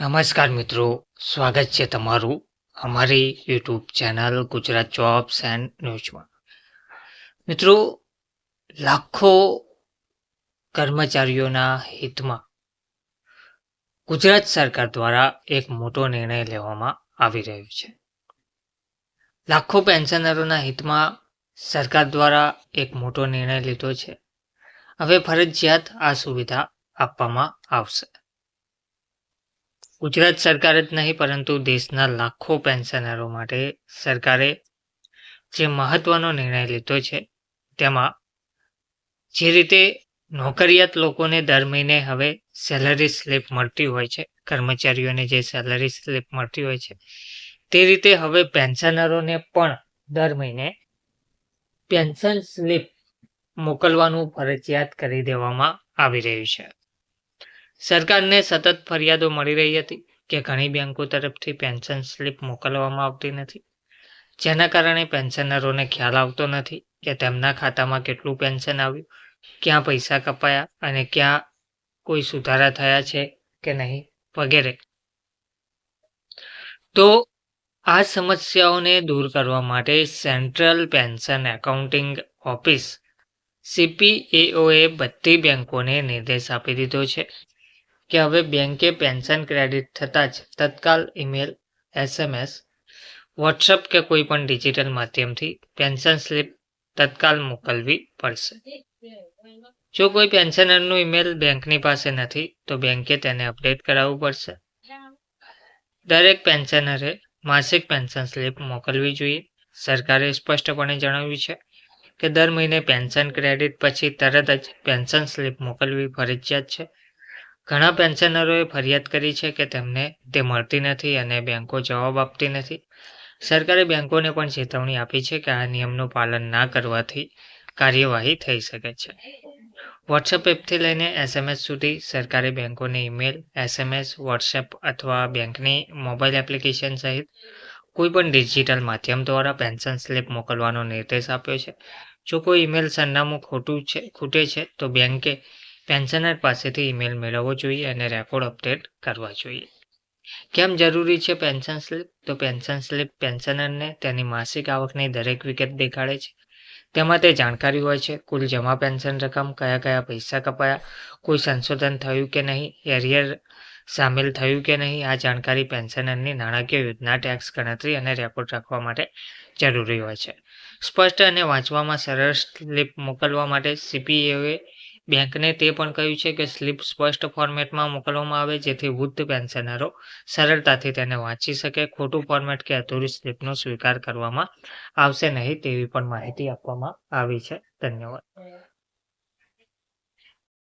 નમસ્કાર મિત્રો, સ્વાગત છે તમારું અમારી YouTube channel Gujarat jobs and ન્યૂઝમાં મિત્રો, લાખો કર્મચારીઓના હિતમાં ગુજરાત સરકાર દ્વારા એક મોટો નિર્ણય લેવામાં આવી રહ્યો છે. લાખો પેન્શનરોના હિતમાં સરકાર દ્વારા એક મોટો નિર્ણય લીધો છે. હવે ફરજિયાત આ સુવિધા આપવામાં આવશે. ગુજરાત સરકાર જ નહીં, પરંતુ દેશના લાખો પેન્શનરો માટે સરકારે જે મહત્વનો નિર્ણય લીધો છે, તેમાં જે રીતે નોકરિયાત લોકોને દર મહિને હવે સેલરી સ્લિપ મળતી હોય છે, કર્મચારીઓને જે સેલરી સ્લિપ મળતી હોય છે, તે રીતે હવે પેન્શનરોને પણ દર મહિને પેન્શન સ્લિપ મોકલવાનું ફરજિયાત કરી દેવામાં આવી રહ્યું છે. સરકારને સતત ફરિયાદો મળી રહી હતી કે ઘણી બેંકો તરફથી પેન્શન સ્લિપ મોકલવામાં આવતી નથી. જેના કારણે પેન્શનરોને ખ્યાલ આવતો નથી કે તેમના ખાતામાં કેટલું પેન્શન આવ્યું, ક્યાં પૈસા કપાયા અને ક્યાં કોઈ સુધારા થયા છે કે નહીં વગેરે. તો આ સમસ્યાઓને દૂર કરવા માટે સેન્ટ્રલ પેન્શન એકાઉન્ટિંગ ઓફિસ સીપીએઓએ બધી બેંકોને નિર્દેશ આપી દીધો છે. કે હવે બેંકે પેન્શન ક્રેડિટ થતાં જ તત્કાલ ઈમેલ, એસએમએસ વોટ્સઅપ કે કોઈ પણ ડિજિટલ માધ્યમથી પેન્શન સ્લિપ તત્કાલ મોકલવી પડશે. જો કોઈ પેન્શનરનું ઈમેલ બેંકની પાસે નથી, તો બેંકે તેને અપડેટ કરાવવું પડશે. દરેક પેન્શનરે માસિક પેન્શન સ્લિપ મોકલવી જોઈએ. સરકારે સ્પષ્ટપણે જણાવ્યું છે કે દર મહિને પેન્શન ક્રેડિટ પછી તરત જ પેન્શન સ્લિપ મોકલવી ફરજિયાત છે. ઘણા પેન્શનરોએ ફરિયાદ કરી છે કે તેમને તે મળતી નથી અને બેંકો જવાબ આપતી નથી. સરકારે બેંકોને પણ ચેતવણી આપી છે કે આ નિયમનું પાલન ના કરવાથી કાર્યવાહી થઈ શકે છે. વોટ્સએપ એપથી લઈને એસએમએસ સુધી સરકારે બેંકોને ઈમેલ એસએમએસ વોટ્સએપ અથવા બેંકની મોબાઈલ એપ્લિકેશન સહિત કોઈ પણ ડિજિટલ માધ્યમ દ્વારા પેન્શન સ્લિપ મોકલવાનો નિર્દેશ આપ્યો છે. જો કોઈ ઈમેલ સરનામું ખોટું છે, ખૂટે છે, તો બેંકે પેન્શનર પાસેથી ઈમેલ મેળવવો જોઈએ અને રેકોર્ડ અપડેટ કરવા જોઈએ. કેમ જરૂરી છે પેન્શન સ્લિપ તો પેન્શન સ્લિપ પેન્શનરને તેની માસિક આવકની દરેક વિગત દેખાડે છે. તેમાં તે જાણકારી હોય છે, કુલ જમા પેન્શન રકમ, કયા કયા પૈસા કપાયા, કોઈ સંશોધન થયું કે નહીં એરિયર સામેલ થયું કે નહીં, આ જાણકારી પેન્શનરની નાણાકીય યોજના ટેક્સ ગણતરી અને રેકોર્ડ રાખવા માટે જરૂરી હોય છે. સ્પષ્ટ અને વાંચવામાં સરળ સ્લિપ મોકલવા માટે સીપીએઓએ બેંકને તે પણ કહ્યું છે કે સ્લીપ સ્પષ્ટ ફોર્મેટમાં મોકલવામાં આવે, જેથી વૃદ્ધ પેન્શનરો સરળતાથી તેને વાંચી શકે. ખોટું ફોર્મેટ કે અધૂરી સ્લીપનો સ્વીકાર કરવામાં આવશે નહીં તેવી પણ માહિતી આપવામાં આવી છે. ધન્યવાદ.